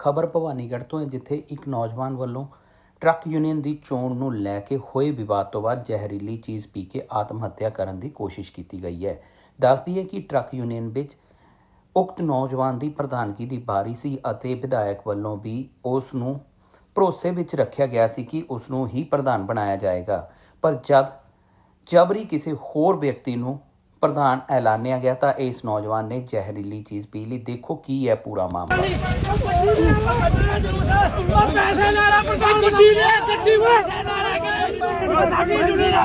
ਖਬਰ ਭਵਾਨੀਗੜ੍ਹ ਤੋਂ ਹੈ, ਜਿੱਥੇ ਇੱਕ ਨੌਜਵਾਨ ਵੱਲੋਂ ਟਰੱਕ ਯੂਨੀਅਨ ਦੀ ਚੋਣ ਨੂੰ ਲੈ ਕੇ ਹੋਏ ਵਿਵਾਦ ਤੋਂ ਬਾਅਦ ਜ਼ਹਿਰੀਲੀ ਚੀਜ਼ ਪੀ ਕੇ ਆਤਮ ਹੱਤਿਆ ਕਰਨ ਦੀ ਕੋਸ਼ਿਸ਼ ਕੀਤੀ ਗਈ ਹੈ। ਦੱਸਦੀ ਹੈ ਕਿ ਟਰੱਕ ਯੂਨੀਅਨ ਵਿੱਚ ਉਕਤ ਨੌਜਵਾਨ ਦੀ ਪ੍ਰਧਾਨਗੀ ਦੀ ਬਾਰੀ ਸੀ ਅਤੇ ਵਿਧਾਇਕ ਵੱਲੋਂ ਵੀ ਉਸ ਨੂੰ ਭਰੋਸੇ ਵਿੱਚ ਰੱਖਿਆ ਗਿਆ ਸੀ ਕਿ ਉਸ ਨੂੰ ਹੀ ਪ੍ਰਧਾਨ ਬਣਾਇਆ ਜਾਏਗਾ। ਪਰ ਜਦ ਜਬਰੀ ਕਿਸੇ ਹੋਰ ਵਿਅਕਤੀ ਨੂੰ ਪ੍ਰਧਾਨ ਐਲਾਨਿਆ ਗਿਆ ਤਾਂ ਇਸ ਨੌਜਵਾਨ ਨੇ ਜ਼ਹਿਰੀਲੀ ਚੀਜ਼ ਪੀ ਲਈ। ਦੇਖੋ ਕੀ ਹੈ ਪੂਰਾ ਮਾਮਲਾ। ਪੈਸੇ ਲੈ ਪ੍ਰਧਾਨ ਗੱਡੀ ਲੈ ਗੱਡੀ ਵੇ ਸਾਡੀ ਜੁੜੀ ਨਾ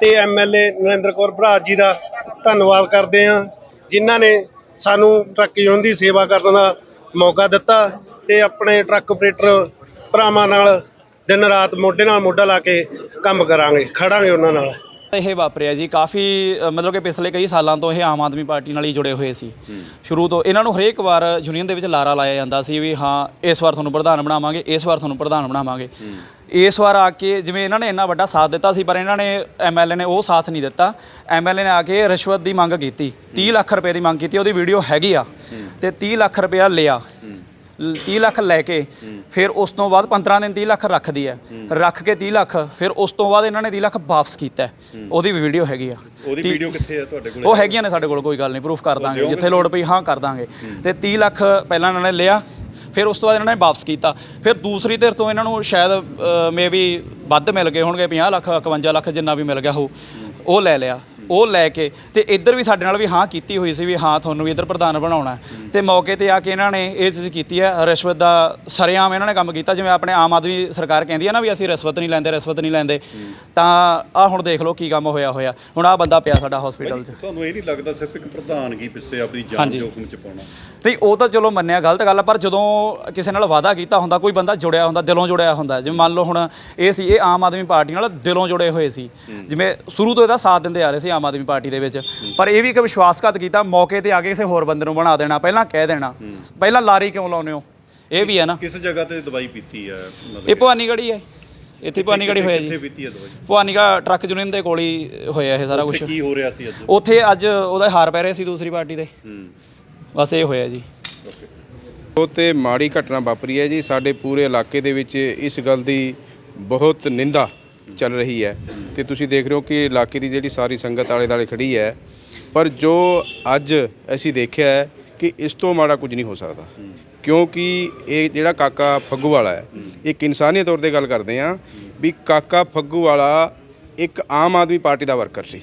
ਤੇ ਐਮਐਲਏ ਨਰਿੰਦਰ ਕੌਰ ਭਰਾ ਜੀ ਦਾ ਧੰਨਵਾਦ ਕਰਦੇ ਹਾਂ ਜਿਨ੍ਹਾਂ ਨੇ ਸਾਨੂੰ ਟਰੱਕ ਯੂਨੀਅਨ ਦੀ ਸੇਵਾ ਕਰਨ ਦਾ ਮੌਕਾ ਦਿੱਤਾ ਤੇ ਆਪਣੇ ਟਰੱਕ ਆਪਰੇਟਰ ਭਰਾਵਾਂ ਨਾਲ ਦਿਨ ਰਾਤ ਮੋਢੇ ਨਾਲ ਮੋਢਾ ਲਾ ਕੇ ਕੰਮ ਕਰਾਂਗੇ ਖੜਾਂਗੇ ਉਹਨਾਂ ਨਾਲ। ਇਹ ਵਾਪਰਿਆ ਜੀ ਕਾਫੀ ਮਤਲਬ ਕਿ ਪਿਛਲੇ ਕਈ ਸਾਲਾਂ ਤੋਂ ਇਹ ਆਮ ਆਦਮੀ ਪਾਰਟੀ ਨਾਲ ਹੀ ਜੁੜੇ ਹੋਏ ਸੀ। ਸ਼ੁਰੂ ਤੋਂ ਇਹਨਾਂ ਨੂੰ ਹਰੇਕ ਵਾਰ ਯੂਨੀਅਨ ਦੇ ਵਿੱਚ ਲਾਰਾ ਲਾਇਆ ਜਾਂਦਾ ਸੀ ਵੀ ਹਾਂ ਇਸ ਵਾਰ ਤੁਹਾਨੂੰ ਪ੍ਰਧਾਨ ਬਣਾਵਾਂਗੇ ਇਸ ਵਾਰ ਤੁਹਾਨੂੰ ਪ੍ਰਧਾਨ ਬਣਾਵਾਂਗੇ। ਇਸ ਵਾਰ ਆ ਕੇ ਜਿਵੇਂ ਇਹਨਾਂ ਨੇ ਇੰਨਾ ਵੱਡਾ ਸਾਥ ਦਿੱਤਾ ਸੀ ਪਰ ਇਹਨਾਂ ਨੇ ਐਮਐਲਏ ਨੇ ਉਹ ਸਾਥ ਨਹੀਂ ਦਿੱਤਾ। ਐਮਐਲਏ ਨੇ ਆ ਕੇ ਰਿਸ਼ਵਤ ਦੀ ਮੰਗ ਕੀਤੀ। 30 ਲੱਖ ਰੁਪਏ ਦੀ ਮੰਗ ਕੀਤੀ ਉਹਦੀ ਵੀਡੀਓ ਹੈਗੀ ਆ। ਤੇ 30 ਲੱਖ ਰੁਪਇਆ ਲਿਆ। ਲ- 30 ਲੱਖ ਲੈ ਕੇ ਫਿਰ ਉਸ ਤੋਂ ਬਾਅਦ 15 ਦਿਨ 30 ਲੱਖ ਰੱਖਦੀ ਹੈ। ਰੱਖ ਕੇ 30 ਲੱਖ ਫਿਰ ਉਸ ਤੋਂ ਬਾਅਦ ਇਹਨਾਂ ਨੇ 30 ਲੱਖ ਵਾਪਸ ਕੀਤਾ। ਉਹਦੀ ਵੀ ਵੀਡੀਓ ਹੈਗੀ ਆ। ਉਹਦੀ ਵੀਡੀਓ ਕਿੱਥੇ ਹੈ ਤੁਹਾਡੇ ਕੋਲ? ਉਹ ਹੈਗੀਆਂ ਨੇ ਸਾਡੇ ਕੋਲ ਕੋਈ ਗੱਲ ਨਹੀਂ ਪ੍ਰੂਫ ਕਰ ਦਾਂਗੇ ਜਿੱਥੇ ਲੋੜ ਪਈ ਹਾਂ ਕਰ ਦਾਂਗੇ। ਤੇ 30 ਲੱਖ ਪਹਿਲਾਂ ਇਹਨਾਂ ਨੇ ਲਿਆ। ਫਿਰ ਉਸ ਤੋਂ ਬਾਅਦ ਇਹਨਾਂ ਨੇ ਵਾਪਸ ਕੀਤਾ। ਫਿਰ ਦੂਸਰੀ ਧਿਰ ਤੋਂ ਇਹਨਾਂ ਨੂੰ ਸ਼ਾਇਦ ਮੇ ਵੀ ਵੱਧ ਮਿਲ ਗਏ ਹੋਣਗੇ 50 ਲੱਖ 51 ਲੱਖ ਜਿੰਨਾ ਵੀ ਮਿਲ ਗਿਆ ਹੋ ਉਹ ਲੈ ਲਿਆ। ਉਹ ਲੈ ਕੇ ਤੇ ਇੱਧਰ ਵੀ ਸਾਡੇ ਨਾਲ ਵੀ ਹਾਂ ਕੀਤੀ ਹੋਈ ਸੀ ਵੀ ਹਾਂ ਤੁਹਾਨੂੰ ਵੀ ਇੱਧਰ ਪ੍ਰਧਾਨ ਬਣਾਉਣਾ। ਤੇ ਮੌਕੇ ਤੇ ਆ ਕੇ ਇਹਨਾਂ ਨੇ ਇਹ ਚੀਜ਼ ਕੀਤੀ ਹੈ ਰਿਸ਼ਵਤ ਦਾ ਸਰੇਆਮ ਇਹਨਾਂ ਨੇ ਕੰਮ ਕੀਤਾ ਜਿਵੇਂ ਆਪਣੇ ਆਮ ਆਦਮੀ ਸਰਕਾਰ ਕਹਿੰਦੀ ਹੈ ਨਾ ਵੀ ਅਸੀਂ ਰਿਸ਼ਵਤ ਨਹੀਂ ਲੈਂਦੇ ਰਿਸ਼ਵਤ ਨਹੀਂ ਲੈਂਦੇ। ਤਾਂ ਆ ਹੁਣ ਦੇਖ ਲਓ ਕੀ ਕੰਮ ਹੋਇਆ ਹੋਇਆ। ਹੁਣ ਆ ਬੰਦਾ ਪਿਆ ਸਾਡਾ ਹਸਪੀਟਲ 'ਚ। ਤੁਹਾਨੂੰ ਇਹ ਨਹੀਂ ਲੱਗਦਾ ਸਿਰਫ ਇੱਕ ਪ੍ਰਧਾਨਗੀ ਪਿੱਛੇ ਆਪਣੀ ਜਾਨ। ਜੋਖਮ ਚ ਪਾਉਣਾ? ਨਹੀਂ ਉਹ ਤਾਂ ਚਲੋ ਮੰਨਿਆ ਗਲਤ ਗੱਲ ਪਰ ਜਦੋਂ ਕਿਸੇ ਨਾਲ ਵਾਅਦਾ ਕੀਤਾ ਹੁੰਦਾ ਕੋਈ ਬੰਦਾ ਜੁੜਿਆ ਹੁੰਦਾ ਦਿਲੋਂ ਜੁੜਿਆ ਹੁੰਦਾ ਜਿਵੇਂ ਮੰਨ ਲਓ ਹੁਣ ਇਹ ਸੀ ਇਹ ਆਮ ਆਦਮੀ ਪਾਰਟੀ ਨਾਲ ਦਿਲੋਂ ਜੁੜੇ ਹੋਏ ਸੀ। ਜਿਵੇਂ ਸ਼ੁਰੂ ਤੋਂ ਇਹਦਾ ਸਾਥ ਦਿੰਦੇ ਆ ਰਹੇ ਸੀ ਆਮ ਆਦਮੀ ਪਾਰਟੀ ਦੇ ਵਿੱਚ। ਪਰ ਇਹ ਵੀ ਇੱਕ ਵਿਸ਼ਵਾਸਘਾਤ ਕੀਤਾ ਮੌਕੇ ਤੇ ਆ ਕੇ ਕਿਸੇ ਹੋਰ ਬੰਦੇ ਨੂੰ ਬਣਾ ਦੇਣਾ ਪਹਿਲਾਂ ਕਹਿ ਦੇਣਾ। ਪਹਿਲਾਂ ਲਾਰੀ ਕਿਉਂ ਲਾਉਨੇ ਹੋ? ਇਹ ਵੀ ਹੈ ਨਾ। ਕਿਸ ਜਗ੍ਹਾ ਤੇ ਦਵਾਈ ਪੀਤੀ ਹੈ? ਮਤਲਬ ਇਹ ਭਵਾਨੀਗੜ੍ਹੀ ਹੈ ਇੱਥੇ ਭਵਾਨੀਗੜ੍ਹੀ ਹੋਇਆ ਕਿੱਥੇ ਜੀ। ਪੀਤੀ ਹੈ ਦਵਾਈ? ਭਵਾਨੀਗੜ੍ਹ ਟਰੱਕ ਯੂਨੀਅਨ ਦੇ ਕੋਲ ਹੀ ਹੋਇਆ ਇਹ ਸਾਰਾ ਕੁਝ ਉੱਥੇ ਕੀ ਹੋ ਰਿਹਾ ਸੀ ਅੱਜ? ਉੱਥੇ ਅੱਜ ਉਹਦਾ ਹਾਰ ਪੈ ਰਿਹਾ ਸੀ ਦੂਸਰੀ ਪਾਰਟੀ ਦੇ ਹੂੰ। ਬਸ ਇਹ ਹੋਇਆ ਜੀ। ਉਹ ਤੇ ਮਾੜੀ ਘਟਨਾ ਵਾਪਰੀ ਹੈ ਜੀ। ਸਾਡੇ ਪੂਰੇ ਇਲਾਕੇ ਦੇ ਵਿੱਚ ਇਸ ਗੱਲ ਦੀ ਬਹੁਤ ਨਿੰਦਾ ਚੱਲ ਰਹੀ ਹੈ ਤੇ ਤੁਸੀਂ ਦੇਖ ਰਹੇ ਹੋ ਕਿ ਇਲਾਕੇ ਦੀ ਜਿਹੜੀ ਸਾਰੀ ਸੰਗਤ ਆਲੇ ਦੁਆਲੇ ਖੜੀ ਹੈ। ਪਰ ਜੋ ਅੱਜ ਅਸੀਂ ਦੇਖਿਆ ਹੈ ਕਿ ਇਸ ਤੋਂ ਮਾੜਾ ਕੁਝ ਨਹੀਂ ਹੋ ਸਕਦਾ। ਕਿਉਂਕਿ ਇਹ ਜਿਹੜਾ ਕਾਕਾ ਫੱਗੂ ਵਾਲਾ ਹੈ, ਇੱਕ ਇਨਸਾਨੀ ਤੌਰ ਤੇ ਗੱਲ ਕਰਦੇ ਆ ਵੀ ਕਾਕਾ ਫੱਗੂ ਵਾਲਾ ਇੱਕ ਆਮ ਆਦਮੀ ਪਾਰਟੀ ਦਾ ਵਰਕਰ ਸੀ।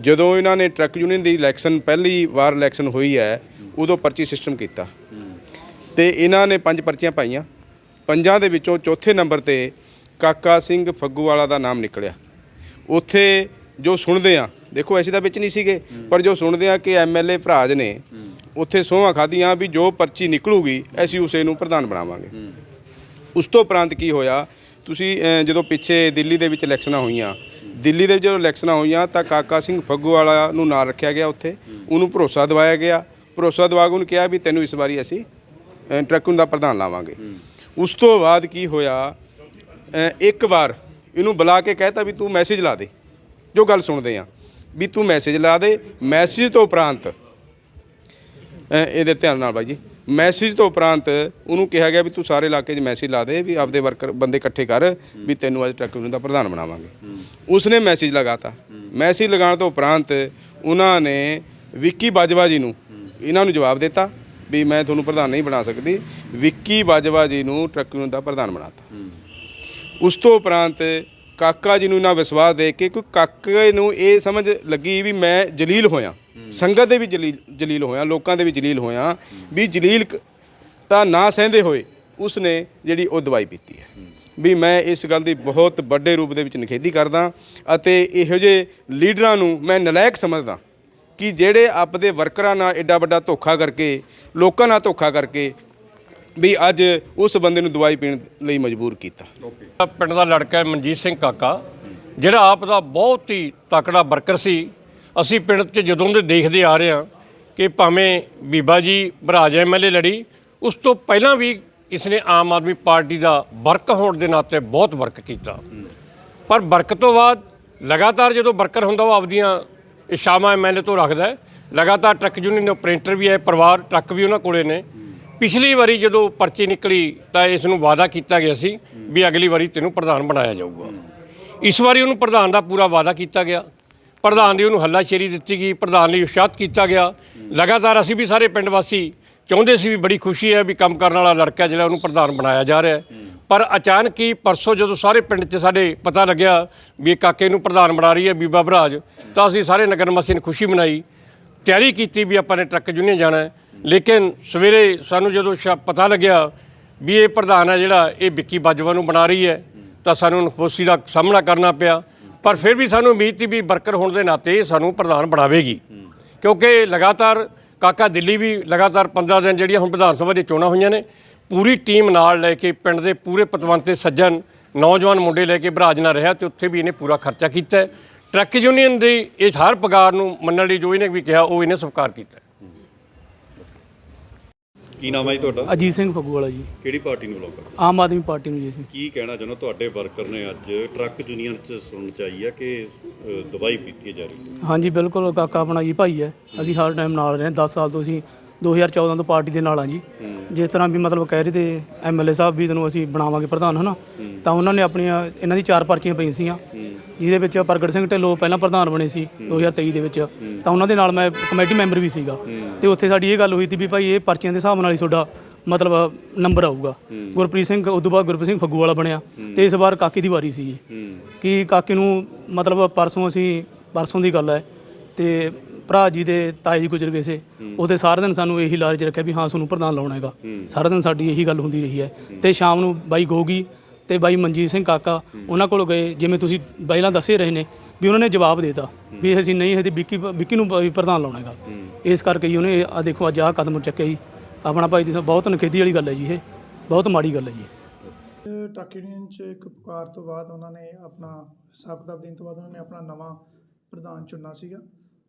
ਜਦੋਂ ਇਹਨਾਂ ਨੇ ਟਰੱਕ ਯੂਨੀਅਨ ਦੀ ਇਲੈਕਸ਼ਨ, ਪਹਿਲੀ ਵਾਰ ਇਲੈਕਸ਼ਨ ਹੋਈ ਹੈ, ਉਦੋਂ ਪਰਚੀ ਸਿਸਟਮ ਕੀਤਾ। ਤੇ ਇਹਨਾਂ ਨੇ ਪੰਜ ਪਰਚੀਆਂ ਪਾਈਆਂ। ਪੰਜਾਂ ਦੇ ਵਿੱਚੋਂ ਚੌਥੇ ਨੰਬਰ ਤੇ ਕਾਕਾ ਸਿੰਘ ਫੱਗੂ ਵਾਲਾ ਦਾ ਨਾਮ ਨਿਕਲਿਆ। ਉੱਥੇ ਜੋ ਸੁਣਦੇ ਆ ਦੇਖੋ ਅਸੀਂ ਤਾਂ ਵਿੱਚ ਨਹੀਂ ਸੀਗੇ ਪਰ ਜੋ ਸੁਣਦੇ ਆ ਕਿ ਐਮਐਲਏ ਭਰਾਜ ਨੇ ਉੱਥੇ ਸੋਹਾਂ ਖਾਧੀਆਂ ਵੀ ਜੋ ਪਰਚੀ ਨਿਕਲੂਗੀ ਅਸੀਂ ਉਸੇ ਨੂੰ ਪ੍ਰਧਾਨ ਬਣਾਵਾਂਗੇ। ਉਸ ਤੋਂ ਉਪਰੰਤ ਕੀ ਹੋਇਆ ਤੁਸੀਂ ਜਦੋਂ ਪਿੱਛੇ ਦਿੱਲੀ ਦੇ ਵਿੱਚ ਇਲੈਕਸ਼ਨਾਂ ਹੋਈਆਂ ਦਿੱਲੀ ਦੇ ਵਿੱਚ ਜਦੋਂ ਇਲੈਕਸ਼ਨਾਂ ਹੋਈਆਂ ਤਾਂ ਕਾਕਾ ਸਿੰਘ ਫੱਗੂਵਾਲਾ ਨੂੰ ਨਾਲ ਰੱਖਿਆ ਗਿਆ ਉੱਥੇ ਉਹਨੂੰ ਭਰੋਸਾ ਦਿਵਾਇਆ ਗਿਆ। ਭਰੋਸਾ ਦਿਵਾ ਕੇ ਉਹਨੂੰ ਕਿਹਾ ਵੀ ਤੈਨੂੰ ਇਸ ਵਾਰੀ ਅਸੀਂ ਅਹ, ਟਰੱਕ ਦਾ ਪ੍ਰਧਾਨ ਲਾਵਾਂਗੇ। ਉਸ ਤੋਂ ਬਾਅਦ ਕੀ ਹੋਇਆ ਇੱਕ ਵਾਰ ਇਹਨੂੰ ਬੁਲਾ ਕੇ ਕਹਿਤਾ ਵੀ ਤੂੰ ਮੈਸੇਜ ਲਾ ਦੇ, ਜੋ ਗੱਲ ਸੁਣਦੇ ਆ। ਵੀ ਤੂੰ ਮੈਸੇਜ ਲਾ ਦੇ ਮੈਸੇਜ ਤੋਂ ਉਪਰੰਤ ਇਹਦੇ ਧਿਆਨ ਨਾਲ ਬਾਈ ਜੀ ਮੈਸੇਜ ਤੋਂ ਉਪਰੰਤ ਉਹਨੂੰ ਕਿਹਾ ਗਿਆ ਵੀ ਤੂੰ ਸਾਰੇ ਇਲਾਕੇ 'ਚ ਮੈਸੇਜ ਲਾ ਦੇ, ਵੀ ਆਪਦੇ ਵਰਕਰ, ਬੰਦੇ ਇਕੱਠੇ ਕਰ, ਵੀ ਤੈਨੂੰ ਅੱਜ ਟਰੱਕ ਯੂਨੀਅਨ ਦਾ ਪ੍ਰਧਾਨ ਬਣਾਵਾਂਗੇ। ਉਸਨੇ ਮੈਸੇਜ ਲਗਾਤਾ। ਮੈਸੇਜ ਲਗਾਉਣ ਤੋਂ ਉਪਰੰਤ ਉਹਨਾਂ ਨੇ ਵਿੱਕੀ ਬਾਜਵਾ ਜੀ ਨੂੰ ਇਹਨਾਂ ਨੂੰ ਜਵਾਬ ਦਿੱਤਾ ਵੀ ਮੈਂ ਤੁਹਾਨੂੰ ਪ੍ਰਧਾਨ ਨਹੀਂ ਬਣਾ ਸਕਦੀ। ਵਿੱਕੀ ਬਾਜਵਾ ਜੀ ਨੂੰ ਟਰੱਕ ਯੂਨੀਅਨ ਦਾ ਪ੍ਰਧਾਨ ਬਣਾਤਾ। ਉਸ ਤੋਂ ਉਪਰੰਤ ਕਾਕਾ ਜੀ ਨੂੰ ਇਹਨਾਂ ਵਿਸ਼ਵਾਸ ਦੇ ਕੇ ਕੋਈ ਕਾਕੇ ਨੂੰ ਇਹ ਸਮਝ ਲੱਗੀ ਵੀ ਮੈਂ ਜਲੀਲ ਹੋਇਆ। ਸੰਗਤ ਦੇ ਵੀ ਜਲੀਲ ਜਲੀਲ ਹੋਇਆ ਲੋਕਾਂ ਦੇ ਵੀ ਜਲੀਲ ਹੋਇਆ ਵੀ ਜਲੀਲ ਤਾਂ ਨਾ ਸਹਿੰਦੇ ਹੋਏ ਉਸਨੇ ਜਿਹੜੀ ਉਹ ਦਵਾਈ ਪੀਤੀ ਹੈ। ਵੀ ਮੈਂ ਇਸ ਗੱਲ ਦੀ ਬਹੁਤ ਵੱਡੇ ਰੂਪ ਦੇ ਵਿੱਚ ਨਿਖੇਧੀ ਕਰਦਾ ਅਤੇ ਇਹੋ ਜਿਹੇ ਲੀਡਰਾਂ ਨੂੰ ਮੈਂ ਨਲਾਇਕ ਸਮਝਦਾ ਕਿ ਜਿਹੜੇ ਆਪਦੇ ਵਰਕਰਾਂ ਨਾਲ ਐਡਾ ਵੱਡਾ ਧੋਖਾ ਕਰਕੇ ਲੋਕਾਂ ਨਾਲ ਧੋਖਾ ਕਰਕੇ ਵੀ ਅੱਜ ਉਸ ਬੰਦੇ ਨੂੰ ਦਵਾਈ ਪੀਣ ਲਈ ਮਜਬੂਰ ਕੀਤਾ। ਪਿੰਡ ਦਾ ਲੜਕਾ ਹੈ ਮਨਜੀਤ ਸਿੰਘ ਕਾਕਾ, ਜਿਹੜਾ ਆਪ ਦਾ ਬਹੁਤ ਹੀ ਤਕੜਾ ਵਰਕਰ ਸੀ। ਅਸੀਂ ਪਿੰਡ 'ਚ ਜਦੋਂ ਦੇ ਦੇਖਦੇ ਆ ਰਹੇ ਹਾਂ ਕਿ ਭਾਵੇਂ ਬੀਬਾ ਜੀ ਬਰਾਜ ਐਮਐਲਏ ਲੜੀ, ਉਸ ਤੋਂ ਪਹਿਲਾਂ ਵੀ ਇਸਨੇ ਆਮ ਆਦਮੀ ਪਾਰਟੀ ਦਾ ਵਰਕ ਹੋਣ ਦੇ ਨਾਤੇ ਬਹੁਤ ਵਰਕ ਕੀਤਾ। ਪਰ ਵਰਕ ਤੋਂ ਬਾਅਦ ਲਗਾਤਾਰ ਜਦੋਂ ਵਰਕਰ ਹੁੰਦਾ, ਉਹ ਆਪਦੀਆਂ ਇਸ਼ਾਵਾਂ ਐਮਐਲਏ ਤੋਂ ਰੱਖਦਾ ਲਗਾਤਾਰ ਟਰੱਕ ਯੂਨੀਅਨ ਦੇ ਪ੍ਰਿੰਟਰ ਵੀ ਹੈ, ਪਰਿਵਾਰ, ਟਰੱਕ ਵੀ ਉਹਨਾਂ ਕੋਲੇ ਨੇ। ਪਿਛਲੀ ਵਾਰੀ ਜਦੋਂ ਪਰਚੀ ਨਿਕਲੀ ਤਾਂ ਇਸ ਨੂੰ ਵਾਅਦਾ ਕੀਤਾ ਗਿਆ ਸੀ ਵੀ ਅਗਲੀ ਵਾਰੀ ਤੈਨੂੰ ਪ੍ਰਧਾਨ ਬਣਾਇਆ ਜਾਊਗਾ। ਇਸ ਵਾਰੀ ਉਹਨੂੰ ਪ੍ਰਧਾਨ ਦਾ ਪੂਰਾ ਵਾਅਦਾ ਕੀਤਾ ਗਿਆ। ਪ੍ਰਧਾਨ ਦੀ ਉਹਨੂੰ ਹੱਲਾਸ਼ੇਰੀ ਦਿੱਤੀ ਗਈ, ਪ੍ਰਧਾਨ ਲਈ ਉਤਸ਼ਾਹਤ ਕੀਤਾ ਗਿਆ। ਲਗਾਤਾਰ ਅਸੀਂ ਵੀ ਸਾਰੇ ਪਿੰਡ ਵਾਸੀ ਚਾਹੁੰਦੇ ਸੀ ਵੀ ਬੜੀ ਖੁਸ਼ੀ ਹੈ ਵੀ ਕੰਮ ਕਰਨ ਵਾਲਾ ਲੜਕਾ ਜਿਹੜਾ ਉਹਨੂੰ ਪ੍ਰਧਾਨ ਬਣਾਇਆ ਜਾ ਰਿਹਾ ਪਰ ਅਚਾਨਕ ਹੀ ਪਰਸੋਂ ਜਦੋਂ ਸਾਰੇ ਪਿੰਡ 'ਚ ਸਾਡੇ ਪਤਾ ਲੱਗਿਆ ਵੀ ਕਾਕੇ ਨੂੰ ਪ੍ਰਧਾਨ ਬਣਾ ਰਹੀ ਹੈ ਬੀਬਾ ਬਰਾਜ, ਤਾਂ ਅਸੀਂ ਸਾਰੇ ਨਗਰ ਨਿਵਾਸੀਆਂ ਨੇ ਖੁਸ਼ੀ ਮਨਾਈ। ਤਿਆਰੀ ਕੀਤੀ ਵੀ ਆਪਾਂ ਨੇ ਟਰੱਕ ਯੂਨੀਅਨ ਜਾਣਾ ਲੇਕਿਨ ਸਵੇਰੇ ਸਾਨੂੰ ਜਦੋਂ ਸ਼ਾ- ਪਤਾ ਲੱਗਿਆ ਵੀ ਇਹ ਪ੍ਰਧਾਨ ਹੈ ਜਿਹੜਾ, ਇਹ ਵਿੱਕੀ ਬਾਜਵਾ ਨੂੰ ਬਣਾ ਰਹੀ ਹੈ, ਤਾਂ ਸਾਨੂੰ ਨਖੋਸੀ ਦਾ ਸਾਹਮਣਾ ਕਰਨਾ ਪਿਆ ਪਰ ਫਿਰ ਵੀ ਸਾਨੂੰ ਉਮੀਦ ਸੀ ਵੀ ਵਰਕਰ ਹੋਣ ਦੇ ਨਾਤੇ ਇਹ ਸਾਨੂੰ ਪ੍ਰਧਾਨ ਬਣਾਵੇਗੀ ਕਿਉਂਕਿ ਲਗਾਤਾਰ ਕਾਕਾ ਦਿੱਲੀ ਵੀ ਲਗਾਤਾਰ 15 ਦਿਨ ਜਿਹੜੀਆਂ ਹੁਣ ਵਿਧਾਨ ਸਭਾ ਦੀਆਂ ਚੋਣਾਂ ਹੋਈਆਂ ਨੇ, ਪੂਰੀ ਟੀਮ ਨਾਲ ਲੈ ਕੇ ਪਿੰਡ ਦੇ ਪੂਰੇ ਪਤਵੰਤੇ ਸੱਜਣ, ਨੌਜਵਾਨ ਮੁੰਡੇ ਲੈ ਕੇ ਬਰਾਜ ਨਾਲ ਰਿਹਾ ਤੇ ਉੱਥੇ ਵੀ ਇਹਨੇ ਪੂਰਾ ਖਰਚਾ ਕੀਤਾ ਹੈ। ਟਰੱਕ ਯੂਨੀਅਨ ਦੀ ਇਸ ਹਰ ਪਗਾਰ ਨੂੰ ਮੰਨਣ ਲਈ ਜੋ ਇਹਨੇ ਵੀ ਕਿਹਾ, ਉਹ ਇਹਨੇ ਸਵੀਕਾਰ ਕੀਤਾ ਹੈ। ਕੀ ਨਾਮ ਹੈ ਜੀ ਤੁਹਾਡਾ? ਅਜੀਤ ਸਿੰਘ ਫੱਗੂ ਵਾਲਾ ਜੀ। ਕਿਹੜੀ ਪਾਰਟੀ ਨੂੰ ਬਲੌਗ ਕਰਦੇ? ਆਮ ਆਦਮੀ ਪਾਰਟੀ ਨੂੰ ਜੀ ਅਸੀਂ। ਕੀ ਕਹਿਣਾ ਚਾਹੁੰਦਾ ਤੁਹਾਡੇ ਵਰਕਰ ਨੇ ਅੱਜ ਟਰੱਕ ਯੂਨੀਅਨ ਚ ਸੁਣਨ ਚਾਹੀ ਹੈ ਕਿ ਅ, ਦਵਾਈ ਪੀਤੀ ਜਾ ਰਹੀ ਹੈ? ਹਾਂਜੀ ਬਿਲਕੁਲ ਕਾਕਾ ਆਪਣਾ ਜੀ ਭਾਈ ਹੈ। ਅਸੀਂ ਹਰ ਟਾਈਮ ਨਾਲ ਰਹੇ 10 ਸਾਲ ਤੋਂ ਅਸੀਂ 2014 ਤੋਂ ਪਾਰਟੀ ਦੇ ਨਾਲ ਆ ਜੀ। ਜਿਸ ਤਰ੍ਹਾਂ ਵੀ ਮਤਲਬ ਕਹਿ ਰਹੇ ਤੇ ਐਮਐਲਏ ਸਾਹਿਬ ਵੀ ਤੈਨੂੰ ਅਸੀਂ ਬਣਾਵਾਂਗੇ ਪ੍ਰਧਾਨ ਹਨਾ? ਤਾਂ ਉਹਨਾਂ ਨੇ ਆਪਣੀਆਂ ਇਹਨਾਂ ਦੀ ਚਾਰ ਪਰਚੀਆਂ ਪਈਆਂ ਸੀਆਂ ਜਿਹਦੇ ਵਿੱਚ ਪ੍ਰਗਟ ਸਿੰਘ ਢਿੱਲੋਂ ਪਹਿਲਾਂ ਪ੍ਰਧਾਨ ਬਣੇ ਸੀ 2023 ਦੇ ਵਿੱਚ। ਤਾਂ ਉਹਨਾਂ ਦੇ ਨਾਲ ਮੈਂ ਕਮੇਟੀ ਮੈਂਬਰ ਵੀ ਸੀਗਾ। ਤੇ ਉੱਥੇ ਸਾਡੀ ਇਹ ਗੱਲ ਹੋਈ ਸੀ ਵੀ ਭਾਈ ਇਹ ਪਰਚੀਆਂ ਦੇ ਹਿਸਾਬ ਨਾਲ ਹੀ ਤੁਹਾਡਾ ਮਤਲਬ ਨੰਬਰ ਆਊਗਾ। ਗੁਰਪ੍ਰੀਤ ਸਿੰਘ, ਉਦੋਂ ਬਾਅਦ ਗੁਰਪ੍ਰੀਤ ਸਿੰਘ ਫੱਗੂ ਵਾਲਾ ਬਣਿਆ। ਤੇ ਇਸ ਵਾਰ ਕਾਕੇ ਦੀ ਵਾਰੀ ਸੀ ਜੀ ਕਿ ਕਾਕੇ ਨੂੰ ਮਤਲਬ ਪਰਸੋਂ ਅਸੀਂ, ਪਰਸੋਂ ਦੀ ਗੱਲ ਹੈ। ਤੇ ਭਰਾ ਜੀ ਦੇ ਤਾਏ ਜੀ ਗੁਜ਼ਰ ਗਏ ਸੀ। ਉਹਦੇ ਸਾਰਾ ਦਿਨ ਸਾਨੂੰ ਇਹੀ ਲਾਰੇ 'ਚ ਰੱਖਿਆ ਵੀ ਹਾਂ ਤੁਹਾਨੂੰ ਪ੍ਰਧਾਨ ਲਾਉਣਾ ਹੈਗਾ। ਸਾਰਾ ਦਿਨ ਸਾਡੀ ਇਹੀ ਗੱਲ ਹੁੰਦੀ ਰਹੀ ਹੈ। ਤੇ ਸ਼ਾਮ ਨੂੰ ਬਾਈ ਗੋਗੀ ਤੇ ਬਾਈ ਮਨਜੀਤ ਸਿੰਘ ਕਾਕਾ ਉਹਨਾਂ ਕੋਲ ਗਏ, ਜਿਵੇਂ ਤੁਸੀਂ ਪਹਿਲਾਂ ਦੱਸੇ ਰਹੇ ਨੇ ਵੀ ਉਹਨਾਂ ਨੇ ਜਵਾਬ ਦੇਤਾ ਵੀ ਅਸੀਂ ਨਹੀਂ ਇਹਦੀ ਵਿੱਕੀ ਵਿੱਕੀ ਨੂੰ ਵੀ ਪ੍ਰਧਾਨ ਲਾਉਣਾ ਹੈਗਾ। ਇਸ ਕਰਕੇ ਹੀ ਉਹਨੇ ਆ ਦੇਖੋ, ਅੱਜ ਆਹ ਕਦਮ ਚੱਕਿਆ ਜੀ। ਆਪਣਾ ਭਾਈ ਦੀ ਬਹੁਤ ਨਖੇਦੀ ਵਾਲੀ ਗੱਲ ਹੈ ਜੀ ਇਹ, ਬਹੁਤ ਮਾੜੀ ਗੱਲ ਹੈ ਜੀ ਇਹ। ਯੂਨੀਅਨ 'ਚ ਇੱਕ ਪੁਕਾਰ ਤੋਂ ਬਾਅਦ ਉਹਨਾਂ ਨੇ ਆਪਣਾ ਹਿਸਾਬ ਕਿਤਾਬ ਦੇਣ ਤੋਂ ਬਾਅਦ ਉਹਨਾਂ ਨੇ ਆਪਣਾ ਨਵਾਂ ਪ੍ਰਧਾਨ ਚੁਣਨਾ ਸੀਗਾ।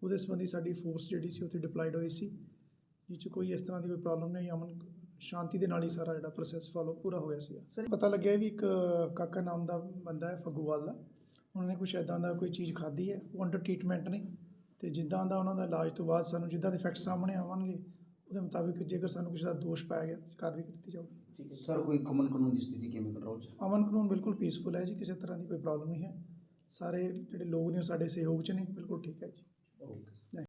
ਉਹਦੇ ਸੰਬੰਧੀ ਸਾਡੀ ਫੋਰਸ ਜਿਹੜੀ ਸੀ, ਉੱਥੇ ਡਿਪਲਾਈਡ ਹੋਈ ਸੀ। ਜਿਹ 'ਚ ਕੋਈ ਇਸ ਤਰ੍ਹਾਂ ਦੀ ਕੋਈ ਪ੍ਰੋਬਲਮ ਨਹੀਂ, ਅਮਨ ਸ਼ਾਂਤੀ ਦੇ ਨਾਲ ਹੀ ਸਾਰਾ ਜਿਹੜਾ ਪ੍ਰੋਸੈਸ ਫਾਲੋ ਪੂਰਾ ਹੋ ਗਿਆ ਸੀਗਾ ਪਤਾ ਲੱਗਿਆ ਵੀ ਇੱਕ ਕਾਕਾ ਨਾਮ ਦਾ ਬੰਦਾ ਹੈ ਫੱਗੂਵਾਲ ਦਾ। ਉਹਨਾਂ ਨੇ ਕੁਝ ਐਦਾਂ ਦਾ ਕੋਈ ਚੀਜ਼ ਖਾਧੀ ਹੈ ਉਹ ਅੰਡਰ ਟ੍ਰੀਟਮੈਂਟ ਨੇ। ਤੇ ਜਿੱਦਾਂ ਦਾ ਉਹਨਾਂ ਦਾ ਇਲਾਜ ਤੋਂ ਬਾਅਦ ਸਾਨੂੰ ਜਿੱਦਾਂ ਦੇ ਫੈਕਟ ਸਾਹਮਣੇ ਆਉਣਗੇ ਉਹਦੇ ਮੁਤਾਬਿਕ ਜੇਕਰ ਸਾਨੂੰ ਕਿਸੇ ਦਾ ਦੋਸ਼ ਪਾਇਆ ਗਿਆ ਤਾਂ ਕਾਰਵਾਈ ਕੀਤੀ ਜਾਊਗੀ। ਸਰ ਕੋਈ ਕਮਨ ਕਾਨੂੰਨ ਦੀ ਸਥਿਤੀ ਕਿਵੇਂ ਕੰਟਰੋਲ ਚ ਅਮਨ ਕਾਨੂੰਨ ਬਿਲਕੁਲ ਪੀਸਫੁਲ ਹੈ ਜੀ ਕਿਸੇ ਤਰ੍ਹਾਂ ਦੀ ਕੋਈ ਪ੍ਰੋਬਲਮ ਨਹੀਂ ਹੈ। ਸਾਰੇ ਜਿਹੜੇ ਲੋਕ ਨੇ ਉਹ ਸਾਡੇ ਸਹਿਯੋਗ 'ਚ ਨੇ ਬਿਲਕੁਲ ਠੀਕ ਹੈ ਜੀ। ਓਕੇ